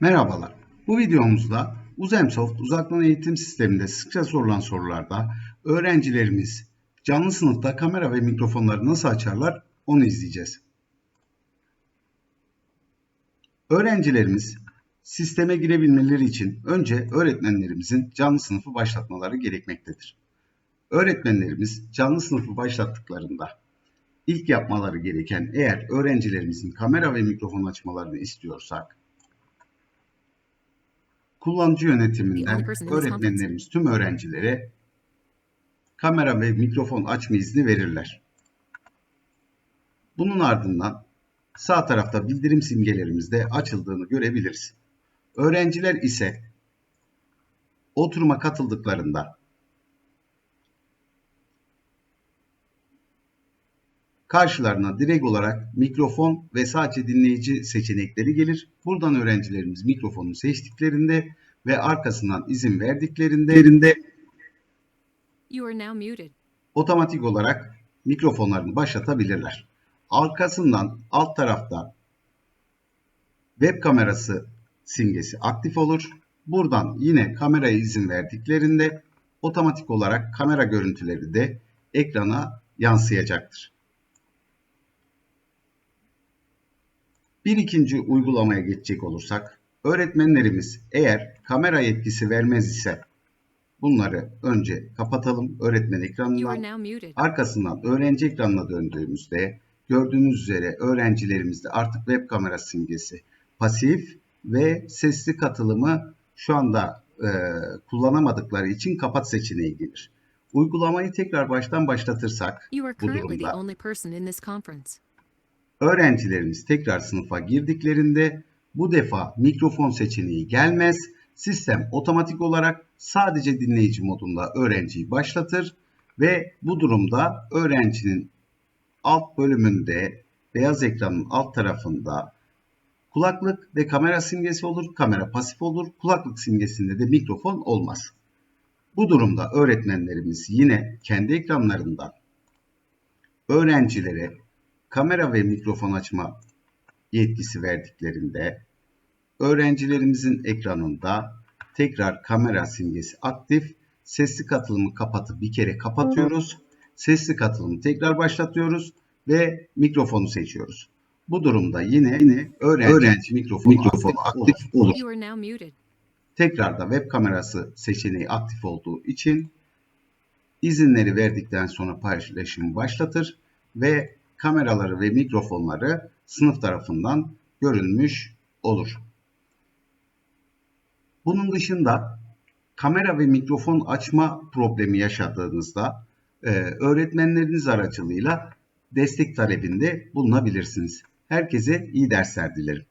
Merhabalar. Bu videomuzda Uzemsoft uzaktan eğitim sisteminde sıkça sorulan sorularda öğrencilerimiz canlı sınıfta kamera ve mikrofonları nasıl açarlar onu izleyeceğiz. Öğrencilerimiz sisteme girebilmeleri için önce öğretmenlerimizin canlı sınıfı başlatmaları gerekmektedir. Öğretmenlerimiz canlı sınıfı başlattıklarında ilk yapmaları gereken eğer öğrencilerimizin kamera ve mikrofon açmalarını istiyorsak kullanıcı yönetiminden öğretmenlerimiz tüm öğrencilere kamera ve mikrofon açma izni verirler. Bunun ardından sağ tarafta bildirim simgelerimizde açıldığını görebiliriz. Öğrenciler ise oturuma katıldıklarında karşılarına direkt olarak mikrofon ve sadece dinleyici seçenekleri gelir. Buradan öğrencilerimiz mikrofonu seçtiklerinde ve arkasından izin verdiklerinde You are now muted. otomatik olarak mikrofonlarını başlatabilirler. Arkasından alt tarafta web kamerası simgesi aktif olur. Buradan yine kameraya izin verdiklerinde otomatik olarak kamera görüntüleri de ekrana yansıyacaktır. Bir ikinci uygulamaya geçecek olursak, öğretmenlerimiz eğer kamera yetkisi vermez ise bunları önce kapatalım öğretmen ekranından. Arkasından öğrenci ekranına döndüğümüzde gördüğünüz üzere öğrencilerimizde artık web kamera simgesi pasif ve sesli katılımı şu anda e, kullanamadıkları için kapat seçeneği gelir. Uygulamayı tekrar baştan başlatırsak bu durumda öğrencilerimiz tekrar sınıfa girdiklerinde bu defa mikrofon seçeneği gelmez. Sistem otomatik olarak sadece dinleyici modunda öğrenciyi başlatır ve bu durumda öğrencinin alt bölümünde beyaz ekranın alt tarafında kulaklık ve kamera simgesi olur. Kamera pasif olur. Kulaklık simgesinde de mikrofon olmaz. Bu durumda öğretmenlerimiz yine kendi ekranlarından öğrencilere kamera ve mikrofon açma yetkisi verdiklerinde öğrencilerimizin ekranında tekrar kamera simgesi aktif, sesli katılımı kapatıp bir kere kapatıyoruz. Sesli katılımı tekrar başlatıyoruz ve mikrofonu seçiyoruz. Bu durumda yine yine öğrenci, öğrenci mikrofonu, mikrofonu aktif, olur. Are now muted. Tekrar da web kamerası seçeneği aktif olduğu için izinleri verdikten sonra paylaşımı başlatır ve kameraları ve mikrofonları sınıf tarafından görülmüş olur. Bunun dışında kamera ve mikrofon açma problemi yaşadığınızda e, öğretmenleriniz aracılığıyla destek talebinde bulunabilirsiniz. Herkese iyi dersler dilerim.